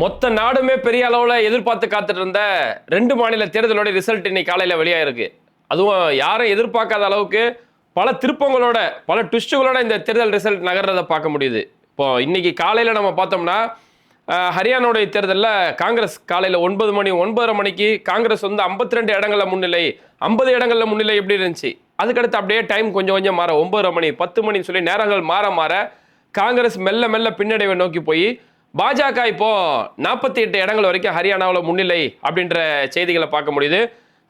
மொத்த நாடுமே பெரிய அளவில் எதிர்பார்த்து காத்துட்டு இருந்த ரெண்டு மாநில தேர்தலோட ரிசல்ட் இன்னைக்கு காலையில் வெளியாயிருக்கு. அதுவும் யாரும் எதிர்பார்க்காத அளவுக்கு பல திருப்பங்களோட பல ட்விஸ்ட்டுகளோட இந்த தேர்தல் ரிசல்ட் நகர்றதை பார்க்க முடியுது. இப்போ இன்னைக்கு காலையில் நம்ம பார்த்தோம்னா ஹரியானாவுடைய தேர்தலில் காங்கிரஸ் காலையில் ஒன்பது மணி ஒன்பதரை மணிக்கு காங்கிரஸ் வந்து ஐம்பத்தி ரெண்டு இடங்களில் முன்னிலை. ஐம்பது இடங்களில் முன்னிலை எப்படி இருந்துச்சு? அதுக்கடுத்து அப்படியே டைம் கொஞ்சம் கொஞ்சம் மாற ஒன்பதரை மணி பத்து மணின்னு சொல்லி நேரங்கள் மாற மாற காங்கிரஸ் மெல்ல மெல்ல பின்னடைவை நோக்கி போய் பாஜக இப்போ நாற்பத்தி எட்டு இடங்கள் வரைக்கும் ஹரியானாவில் முன்னிலை அப்படின்ற செய்திகளை பார்க்க முடியுது.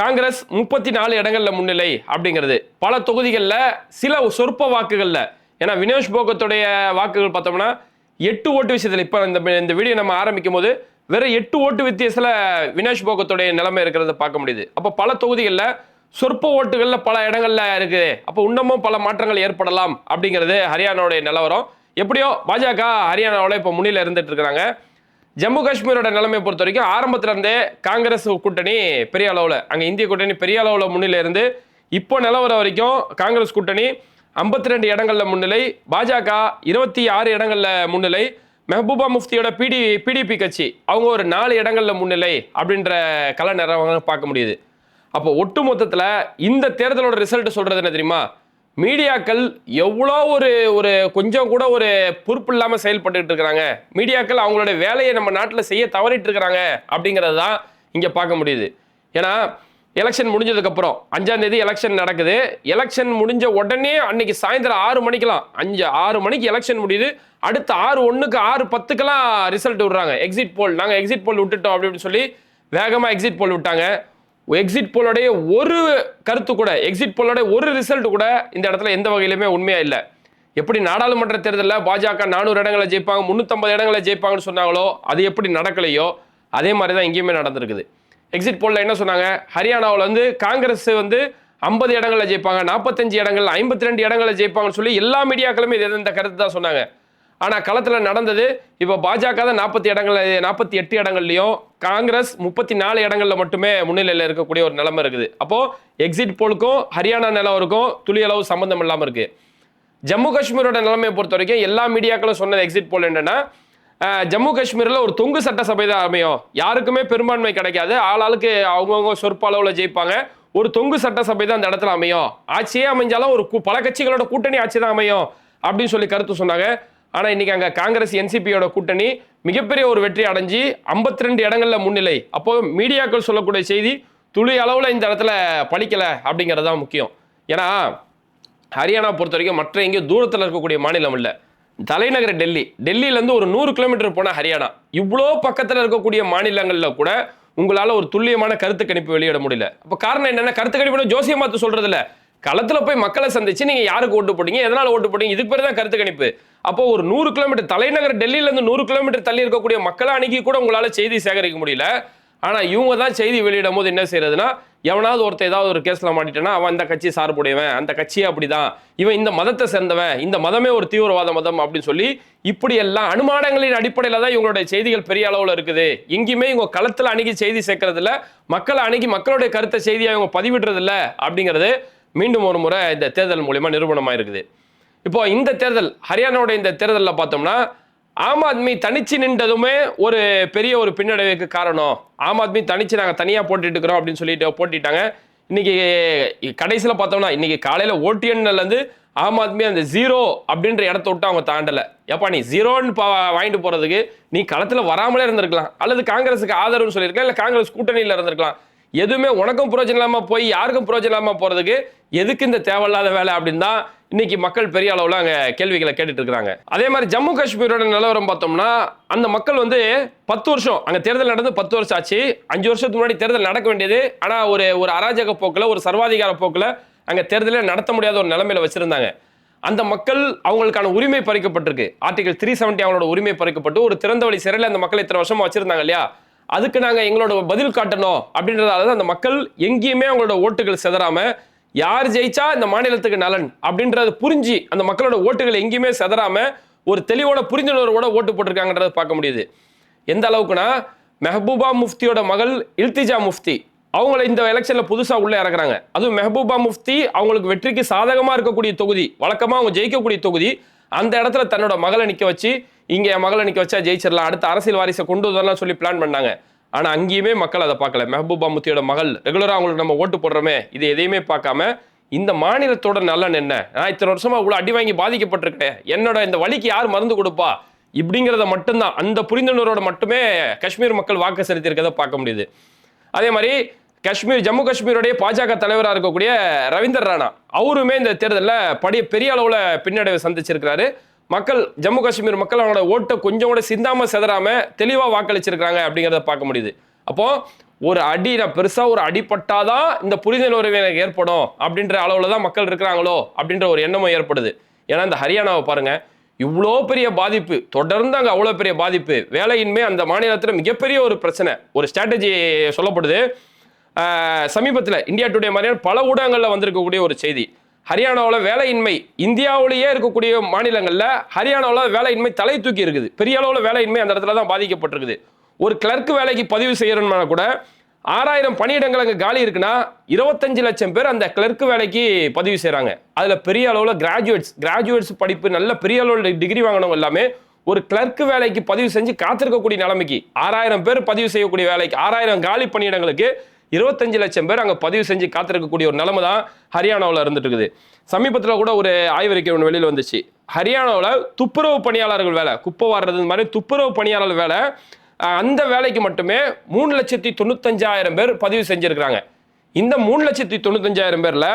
காங்கிரஸ் முப்பத்தி நாலு இடங்களில் முன்னிலை அப்படிங்கிறது. பல தொகுதிகளில் சில சொற்ப வாக்குகளில். ஏன்னா வினோஷ் போகத்துடைய வாக்குகள் பார்த்தோம்னா எட்டு ஓட்டு விஷயத்தில் இப்போ இந்த இந்த வீடியோ நம்ம ஆரம்பிக்கும் போது வெறும் எட்டு ஓட்டு வித்தியாசத்தில் வினோஷ் போகத்துடைய நிலைமை இருக்கிறத பார்க்க முடியுது. அப்போ பல தொகுதிகளில் சொற்ப ஓட்டுகளில் பல இடங்கள்ல இருக்குது. அப்போ இன்னமும் பல மாற்றங்கள் ஏற்படலாம் அப்படிங்கிறது ஹரியானாவுடைய நிலவரம். எப்படியோ பாஜக ஹரியானாவில் இப்போ முன்னில இருந்துட்டு இருக்கிறாங்க ஜம்மு காஷ்மீரோட நிலைமையை பொறுத்த வரைக்கும் ஆரம்பத்துல இருந்தே காங்கிரஸ் கூட்டணி பெரிய அளவில் அங்கே இந்திய கூட்டணி பெரிய அளவில் முன்னிலை இருந்து இப்போ நிலவர வரைக்கும் காங்கிரஸ் கூட்டணி ஐம்பத்தி ரெண்டு இடங்களில் முன்னிலை பாஜக இருபத்தி ஆறு இடங்களில் முன்னிலை மெஹபூபா முஃப்தியோட பிடி பிடிபி கட்சி அவங்க ஒரு நாலு இடங்களில் முன்னிலை அப்படின்ற கல நிறவங்க பார்க்க முடியுது. அப்போ ஒட்டு மொத்தத்தில் இந்த தேர்தலோட ரிசல்ட் சொல்கிறது என்ன தெரியுமா? மீடியாக்கள் எவ்வளோ ஒரு ஒரு கொஞ்சம் கூட ஒரு பொறுப்பு இல்லாமல் செயல்பட்டுக்கிட்டு இருக்கிறாங்க. மீடியாக்கள் அவங்களோட வேலையை நம்ம நாட்டில் செய்ய தவறிட்டு இருக்கிறாங்க அப்படிங்கிறது தான் இங்கே பார்க்க முடியுது. ஏன்னா எலெக்ஷன் முடிஞ்சதுக்கப்புறம் அஞ்சாம் தேதி எலெக்ஷன் நடக்குது. எலெக்ஷன் முடிஞ்ச உடனே அன்னைக்கு சாயந்தரம் ஆறு மணிக்கெல்லாம் அஞ்சு ஆறு மணிக்கு எலெக்ஷன் முடியுது. அடுத்த ஆறு ஒன்றுக்கு ஆறு பத்துக்கெல்லாம் ரிசல்ட் விடுறாங்க. எக்ஸிட் போல் நாங்கள் எக்ஸிட் போல் விட்டுட்டோம் அப்படின்னு சொல்லி வேகமாக எக்ஸிட் போல் விட்டாங்க. எக்ஸிட் போலோடைய ஒரு கருத்து கூட எக்ஸிட் போலோடைய ஒரு ரிசல்ட் கூட இந்த இடத்துல எந்த வகையிலுமே உண்மையாக இல்லை. எப்படி நாடாளுமன்ற தேர்தலில் பாஜக நானூறு இடங்களை ஜெயிப்பாங்க முந்நூற்றம்பது இடங்களை ஜெயிப்பாங்கன்னு சொன்னாங்களோ அது எப்படி நடக்கலையோ அதே மாதிரி தான் இங்கேயுமே நடந்திருக்குது. எக்ஸிட் போலில் என்ன சொன்னாங்க? ஹரியானாவில் வந்து காங்கிரஸ் வந்து ஐம்பது இடங்களில் ஜெயிப்பாங்க நாற்பத்தஞ்சு இடங்கள் ஐம்பத்தி ரெண்டு இடங்களில் ஜெயிப்பாங்கன்னு சொல்லி எல்லா மீடியாக்களுமே இது இந்த கருத்து தான் சொன்னாங்க. ஆனால் களத்தில் நடந்தது இப்போ பாஜக தான் நாற்பத்தி இடங்கள் நாற்பத்தி எட்டு இடங்கள்லையும் காங்கிரஸ் முப்பத்தி நாலு இடங்களில் மட்டுமே முன்னிலையில் இருக்கக்கூடிய ஒரு நிலைமை இருக்குது. அப்போது எக்ஸிட் போலுக்கும் ஹரியானா நிலவருக்கும் துளி அளவு சம்மந்தம் இல்லாமல் இருக்குது ஜம்மு காஷ்மீரோட நிலைமையை பொறுத்த வரைக்கும் எல்லா மீடியாக்களும் சொன்னது எக்ஸிட் போல் என்னென்னா ஜம்மு காஷ்மீரில் ஒரு தொங்கு சட்டசபை தான் அமையும். யாருக்குமே பெரும்பான்மை கிடைக்காது. ஆளாளுக்கு அவங்கவுங்க சொற்ப அளவில் ஜெயிப்பாங்க. ஒரு தொங்கு சட்டசபை தான் அந்த இடத்துல அமையும். ஆட்சியே அமைஞ்சாலும் ஒரு பல கட்சிகளோட கூட்டணி ஆட்சி தான் அமையும். அப்படின்னு சொல்லி கருத்து சொன்னாங்க. ஆனால் இன்னைக்கு அங்கே காங்கிரஸ் என்சிபியோட கூட்டணி மிகப்பெரிய ஒரு வெற்றி அடைஞ்சு 52 ரெண்டு இடங்களில் முன்னிலை. அப்போது மீடியாக்கள் சொல்லக்கூடிய செய்தி துளி அளவில் இந்த இடத்துல பழிக்கலை அப்படிங்கிறது தான் முக்கியம். ஏன்னா ஹரியானா பொறுத்த வரைக்கும் மற்ற எங்கேயும் தூரத்தில் இருக்கக்கூடிய மாநிலம் இல்லை. தலைநகர் டெல்லி. டெல்லியிலேருந்து ஒரு நூறு கிலோமீட்டர் போன ஹரியானா. இவ்வளோ பக்கத்தில் இருக்கக்கூடிய மாநிலங்களில் கூட உங்களால் ஒரு துல்லியமான கருத்து கணிப்பு வெளியிட முடியல. அப்போ காரணம் என்னென்னா கருத்து கணிப்பு ஜோசியம் பார்த்து சொல்றது களத்தில் போய் மக்களை சந்திச்சு நீங்கள் யாருக்கு ஓட்டு போட்டீங்க? எதனால் ஓட்டு போட்டீங்க? இதுக்கு பேர் தான் கருத்து கணிப்பு. அப்போ ஒரு நூறு கிலோமீட்டர் தலைநகர் டெல்லியிலேருந்து நூறு கிலோமீட்டர் தள்ளி இருக்கக்கூடிய மக்களை அணுகி கூட உங்களால் செய்தி சேகரிக்க முடியல. ஆனால் இவங்க தான் செய்தி வெளியிடும் போது என்ன செய்யறதுன்னா எவனாவது ஒருத்தர் ஏதாவது ஒரு கேஸில் மாட்டிட்டேன்னா அவன் அந்த கட்சி சார்புடையவன் அந்த கட்சியே அப்படிதான். இவன் இந்த மதத்தை சேர்ந்தவன் இந்த மதமே ஒரு தீவிரவாத மதம் அப்படின்னு சொல்லி இப்படி எல்லாம் அனுமானங்களின் அடிப்படையில் தான் இவங்களுடைய செய்திகள் பெரிய அளவில் இருக்குது. எங்கேயுமே இவங்க களத்தில் அணுகி செய்தி சேர்க்கறதில்ல. மக்களை அணுகி மக்களுடைய கருத்தை செய்தியை இவங்க பதிவிடுறதில்ல அப்படிங்கிறது மீண்டும் ஒரு முறை இந்த தேர்தல் மூலிமா நிரூபணமா இருக்குது இப்போ இந்த தேர்தல் ஹரியானாவோட இந்த தேர்தலில் பார்த்தோம்னா ஆம் ஆத்மி தனிச்சு நின்றதுமே ஒரு பெரிய ஒரு பின்னடைவுக்கு காரணம். ஆம் ஆத்மி தனிச்சு நாங்கள் தனியாக போட்டுட்டு இருக்கிறோம் அப்படின்னு சொல்லிட்டு போட்டிட்டாங்க. இன்னைக்கு கடைசியில் பார்த்தோம்னா இன்னைக்கு காலையில் ஓடிஎன்லேருந்து ஆம் ஆத்மி அந்த ஜீரோ அப்படின்ற இடத்த விட்டு அவங்க தாண்டலை. ஏப்பா நீ ஜீரோன்னு பா வாங்கிட்டு போகிறதுக்கு நீ களத்தில் வராமலே இருந்திருக்கலாம். அல்லது காங்கிரஸுக்கு ஆதரவுன்னு சொல்லியிருக்கலாம் இல்லை காங்கிரஸ் கூட்டணியில் இருந்திருக்கலாம். எதுவுமே உனக்கும் பிரயோஜனம் இல்லாமல் போய் யாருக்கும் பிரயோஜனம் இல்லாமல் போகிறதுக்கு எதுக்கு இந்த தேவையில்லாத வேலை அப்படின்னு தான் இன்னைக்கு மக்கள் பெரிய அளவில் அங்கே கேள்விகளை கேட்டுட்டு இருக்கிறாங்க. அதே மாதிரி ஜம்மு காஷ்மீரோட நிலவரம் பார்த்தோம்னா அந்த மக்கள் வந்து பத்து வருஷம் அங்கே தேர்தல் நடந்து பத்து வருஷம் ஆச்சு. அஞ்சு வருஷத்துக்கு முன்னாடி தேர்தல் நடக்க வேண்டியது. ஆனால் ஒரு ஒரு அராஜக போக்கில் ஒரு சர்வாதிகார போக்கில் அங்கே தேர்தலே நடத்த முடியாத ஒரு நிலைமையில வச்சுருந்தாங்க. அந்த மக்கள் அவங்களுக்கான உரிமை பறிக்கப்பட்டிருக்கு. ஆர்டிகல் த்ரீ செவன்ட்டி அவங்களோட உரிமை பறிக்கப்பட்டு ஒரு திறந்த வழி சிறையில் அந்த மக்களை இத்தனை வருஷமாக வச்சுருந்தாங்க இல்லையா? அதுக்கு நாங்கள் எங்களோட பதில் காட்டணும் அப்படின்றதால தான் அந்த மக்கள் எங்கேயுமே அவங்களோட ஓட்டுகள் செதறாமல் யார் ஜெயிச்சா இந்த மாநிலத்துக்கு நலன் அப்படின்றத புரிஞ்சு அந்த மக்களோட ஓட்டுகள் எங்கேயுமே செதறாமல் ஒரு தெளிவோட புரிந்துணர்வோட ஓட்டு போட்டிருக்காங்கன்றத பார்க்க முடியுது. எந்த அளவுக்குனா மெஹபூபா முஃப்தியோட மகள் இல்திஜா முஃப்தி அவங்கள இந்த எலெக்ஷனில் புதுசாக உள்ளே இறக்குறாங்க. அதுவும் மெஹபூபா முஃப்தி அவங்களுக்கு வெற்றிக்கு சாதகமாக இருக்கக்கூடிய தொகுதி வழக்கமாக அவங்க ஜெயிக்கக்கூடிய தொகுதி அந்த இடத்துல தன்னோட மகளை நிற்க வச்சு இங்கே என் மகளை நிற்க வச்சா ஜெயிச்சிடலாம். அடுத்த அரசியல் வாரிசை கொண்டு வரலாம் சொல்லி பிளான் பண்ணாங்க. ஆனால் அங்கேயுமே மக்கள் அதை பார்க்கல. மெஹபூபா முத்தியோட மகள். ரெகுலராக அவங்களுக்கு நம்ம ஓட்டு போடுறோமே. இது எதையுமே பார்க்காம இந்த மாநிலத்தோட நலன் என்ன? நான் இத்தனை வருஷமா இவ்வளோ அடி வாங்கி பாதிக்கப்பட்டிருக்கேன் என்னோட இந்த வழிக்கு யார் மருந்து கொடுப்பா? இப்படிங்கிறத மட்டும்தான். அந்த புரிந்துணர்வோட மட்டுமே காஷ்மீர் மக்கள் வாக்கு செலுத்தியிருக்கதை பார்க்க முடியுது. அதே மாதிரி காஷ்மீர் ஜம்மு காஷ்மீருடைய பாஜக தலைவராக இருக்கக்கூடிய ரவீந்தர் ராணா. அவருமே இந்த தேர்தலில் படி பெரிய அளவில் பின்னடைவை சந்திச்சிருக்கிறாரு. மக்கள் ஜம்மு காஷ்மீர் மக்கள் அவங்களோட ஓட்டை கொஞ்சம் கூட சிந்தாமல் செதறாமல் தெளிவாக வாக்களிச்சிருக்கிறாங்க அப்படிங்கிறத பார்க்க முடியுது. அப்போது ஒரு அடி நான் பெருசாக ஒரு அடிப்பட்டாதான் இந்த புரிந்துணர்வு எனக்கு ஏற்படும் அப்படின்ற அளவில் தான் மக்கள் இருக்கிறாங்களோ அப்படின்ற ஒரு எண்ணமும் ஏற்படுது. ஏன்னா இந்த ஹரியானாவை பாருங்கள் இவ்வளோ பெரிய பாதிப்பு தொடர்ந்து அங்கே அவ்வளோ பெரிய பாதிப்பு வேலையின்மை அந்த மாநிலத்தில் மிகப்பெரிய ஒரு பிரச்சனை ஒரு ஸ்ட்ராட்டஜி சொல்லப்படுது. சமீபத்தில் இந்தியா டுடே மாதிரியான பல ஊடகங்களில் வந்திருக்கக்கூடிய ஒரு செய்தி. ஹரியானாவில் வேலையின்மை இந்தியாவிலேயே இருக்கக்கூடிய மாநிலங்களில் ஹரியானாவில் வேலையின்மை தலை தூக்கி இருக்குது. பெரிய அளவில் வேலையின்மை அந்த இடத்துல தான் பாதிக்கப்பட்டிருக்குது. ஒரு கிளர்க்கு வேலைக்கு பதிவு செய்யணும்னா கூட ஆறாயிரம் பணியிடங்கள் அங்கே காலி இருக்குன்னா இருபத்தஞ்சு லட்சம் பேர் அந்த கிளர்க்கு வேலைக்கு பதிவு செய்கிறாங்க அதில் பெரிய அளவில் கிராஜுவேட்ஸ் கிராஜுவேட்ஸ் படிப்பு நல்ல பெரிய அளவில் டிகிரி வாங்கினவங்க எல்லாமே ஒரு கிளர்க்கு வேலைக்கு பதிவு செஞ்சு காத்திருக்கக்கூடிய நிலைமைக்கு ஆறாயிரம் பேர் பதிவு செய்யக்கூடிய வேலைக்கு ஆறாயிரம் காலி பணியிடங்களுக்கு இருபத்தஞ்சு லட்சம் பேர் அங்கே பதிவு செஞ்சு காத்திருக்கக்கூடிய ஒரு நிலைமை தான் ஹரியானாவில் இருந்துட்டு இருக்குது சமீபத்தில் கூட ஒரு ஆய்வறிக்கை ஒன்று வெளியில் வந்துச்சு. ஹரியானாவில் துப்புரவு பணியாளர்கள் வேலை குப்பை வாடுறது இந்த மாதிரி துப்புரவு பணியாளர் வேலை அந்த வேலைக்கு மட்டுமே மூணு லட்சத்தி தொண்ணூத்தஞ்சாயிரம் பேர் பதிவு செஞ்சுருக்கிறாங்க. இந்த மூணு லட்சத்தி தொண்ணூத்தஞ்சாயிரம் பேரில்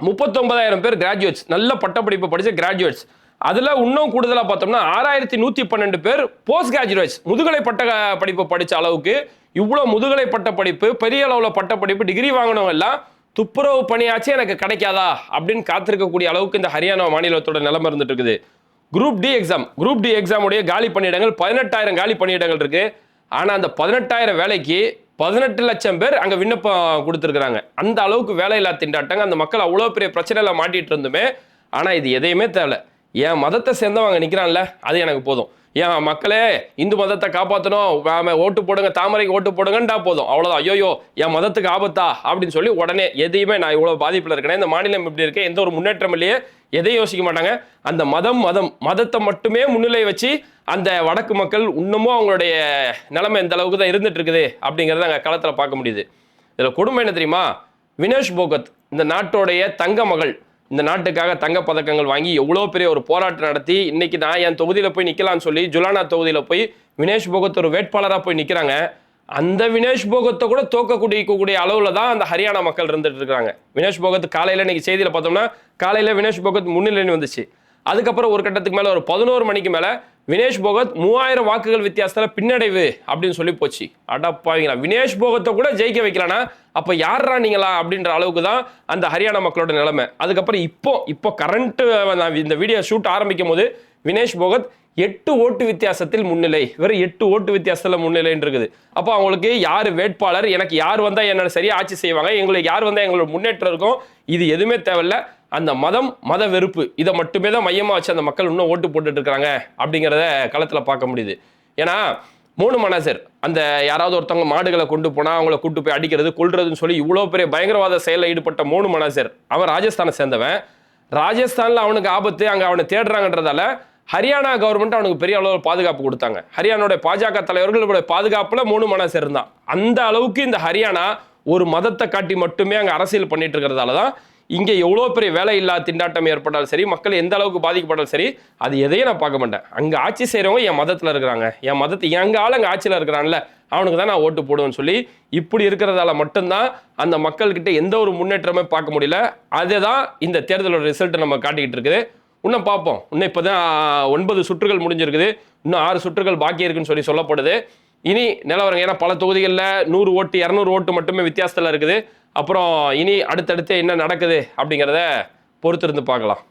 முப்பத்தொன்பதாயிரம் பேர் கிராஜுவேட்ஸ் நல்ல பட்டப்படிப்பு படித்த கிராஜுவேட்ஸ் அதில் இன்னும் கூடுதலாக பார்த்தோம்னா ஆறாயிரத்தி நூற்றி பன்னெண்டு பேர் போஸ்ட் கிராஜுவேட்ஸ் முதுகலை பட்ட படிப்பு படித்த அளவுக்கு இவ்வளோ முதுகலை பட்ட படிப்பு பெரிய அளவில் பட்ட படிப்பு டிகிரி வாங்கினவங்க எல்லாம் துப்புரவு பணியாச்சு எனக்கு கிடைக்காதா அப்படின்னு காத்திருக்கக்கூடிய அளவுக்கு இந்த ஹரியானா மாநிலத்தோட நிலைமை இருந்துட்டு இருக்குது. Group D exam group D எக்ஸாமுடைய காலி பணியிடங்கள் பதினெட்டாயிரம் காலி பணியிடங்கள் இருக்கு. ஆனால் அந்த பதினெட்டாயிரம் வேலைக்கு பதினெட்டு லட்சம் பேர் அங்கே விண்ணப்பம் கொடுத்துருக்குறாங்க. அந்த அளவுக்கு வேலையில்லா திண்டாட்டங்க. அந்த மக்கள் அவ்வளோ பெரிய பிரச்சனையில் மாட்டிகிட்டு இருந்துமே ஆனால் இது எதையுமே தேவை என் மதத்தை சேர்ந்தவங்க நிற்கிறான்ல அது எனக்கு போதும். ஏன் மக்களே இந்து மதத்தை காப்பாற்றணும் ஓட்டு போடுங்க தாமரைக்கு ஓட்டு போடுங்கன்றா போதும். அவ்வளோதான் ஐயோயோ என் மதத்துக்கு ஆபத்தா? அப்படின்னு சொல்லி உடனே எதையுமே நான் இவ்வளோ பாதிப்பில் இருக்கிறேன் இந்த மாநிலம் இப்படி இருக்கேன் எந்த ஒரு முன்னேற்றம் இல்லையே எதையும் யோசிக்க மாட்டாங்க. அந்த மதம் மதம் மதத்தை மட்டுமே முன்னிலை வச்சு அந்த வடக்கு மக்கள் இன்னமும் அவங்களுடைய நிலைமை எந்த அளவுக்கு தான் இருந்துட்டு இருக்குது அப்படிங்கிறத அங்கே களத்தில் பார்க்க முடியுது. இதில் கொடுமை என்ன தெரியுமா? வினேஷ் போகத் இந்த நாட்டோடைய தங்க மகள் இந்த நாட்டுக்காக தங்க பதக்கங்கள் வாங்கி எவ்வளோ பெரிய ஒரு போராட்டம் நடத்தி இன்னைக்கு நான் என் தொகுதியில் போய் நிற்கலான்னு சொல்லி ஜுலானா தொகுதியில் போய் வினேஷ் போகத் ஒரு வேட்பாளராக போய் நிற்கிறாங்க அந்த வினேஷ் போகத்தை கூட தோக்கக்கூடிய அளவில் தான் அந்த ஹரியானா மக்கள் இருந்துட்டு இருக்காங்க வினேஷ் போகத் காலையில் இன்னைக்கு செய்தியில் பார்த்தோம்னா காலையில் வினேஷ் போகத் முன்னிலைன்னு வந்துச்சு. அதுக்கப்புறம் ஒரு கட்டத்துக்கு மேலே ஒரு பதினோரு மணிக்கு மேலே வினேஷ் போகத் மூவாயிரம் வாக்குகள் வித்தியாசத்தில் பின்னடைவு அப்படின்னு சொல்லி போச்சு. அடப்பாவீங்களா வினேஷ் போகத்தை கூட ஜெயிக்க வைக்கலனா அப்போ யாரா நீங்களா அப்படின்ற அளவுக்கு தான் அந்த ஹரியானா மக்களோட நிலைமை. அதுக்கப்புறம் இப்போ இப்போ கரண்ட்டு நான் இந்த வீடியோ ஷூட் ஆரம்பிக்கும் போது வினேஷ் போகத் எட்டு ஓட்டு வித்தியாசத்தில் முன்னிலை. வெறும் எட்டு ஓட்டு வித்தியாசத்தில் முன்னிலைன்னு இருக்குது அப்போ அவங்களுக்கு யார் வேட்பாளர்? எனக்கு யார் வந்தால் என்ன சரியாக ஆட்சி செய்வாங்க? எங்களுக்கு யார் வந்தால் எங்களோட முன்னேற்றம் இருக்கும்? இது எதுவுமே தேவையில்ல. அந்த மதம் மத வெறுப்பு இதை மட்டுமே தான் மையமாக வச்சு அந்த மக்கள் இன்னும் ஓட்டு போட்டுட்டு இருக்கிறாங்க அப்படிங்கிறத களத்தில் பார்க்க முடியுது. ஏன்னா மூணு மனசர் அந்த யாராவது ஒருத்தவங்க மாடுகளை கொண்டு போனால் அவங்கள கூட்டு போய் அடிக்கிறது கொள்றதுன்னு சொல்லி இவ்வளோ பெரிய பயங்கரவாத செயலில் ஈடுபட்ட மூணு மனசர். அவன் ராஜஸ்தானை சேர்ந்தவன். ராஜஸ்தானில் அவனுக்கு ஆபத்து அங்கே அவனை தேடுறாங்கன்றதால ஹரியானா கவர்மெண்ட் அவனுக்கு பெரிய அளவில் பாதுகாப்பு கொடுத்தாங்க. ஹரியானாவுடைய பாஜக தலைவர்களுடைய பாதுகாப்பில் மூணு மனசு இருந்தான் அந்த அளவுக்கு இந்த ஹரியானா ஒரு மதத்தை காட்டி மட்டுமே அங்கே அரசியல் பண்ணிட்டு இருக்கிறதால தான் இங்கே எவ்வளோ பெரிய வேலை இல்லா திண்டாட்டம் ஏற்பட்டாலும் சரி மக்கள் எந்த அளவுக்கு பாதிக்கப்பட்டாலும் சரி அது எதையும் நான் பார்க்க மாட்டேன். அங்கே ஆட்சி செய்கிறவங்க என் மதத்தில் இருக்கிறாங்க. என் மதத்தை எங்கள் ஆள் அங்கே ஆட்சியில் இருக்கிறான்ல அவனுக்கு தான் நான் ஓட்டு போடுவேன்னு சொல்லி இப்படி இருக்கிறதால மட்டும்தான் அந்த மக்கள்கிட்ட எந்த ஒரு முன்னேற்றமே பார்க்க முடியல. அதுதான் இந்த தேர்தலோட ரிசல்ட் நம்ம காட்டிக்கிட்டு இருக்குது. இன்னும் பார்ப்போம். இன்னும் இப்போ தான் ஒன்பது சுற்றுகள் முடிஞ்சிருக்குது. இன்னும் ஆறு சுற்றுகள் பாக்கி இருக்குன்னு சொல்லி சொல்லப்படுது. இனி நிலவரங்க ஏன்னா பல தொகுதிகளில் நூறு ஓட்டு இரநூறு ஓட்டு மட்டுமே வித்தியாசத்தில் இருக்குது. அப்புறம் இனி அடுத்தடுத்து என்ன நடக்குது அப்படிங்கிறத பொறுத்திருந்து பார்க்கலாம்.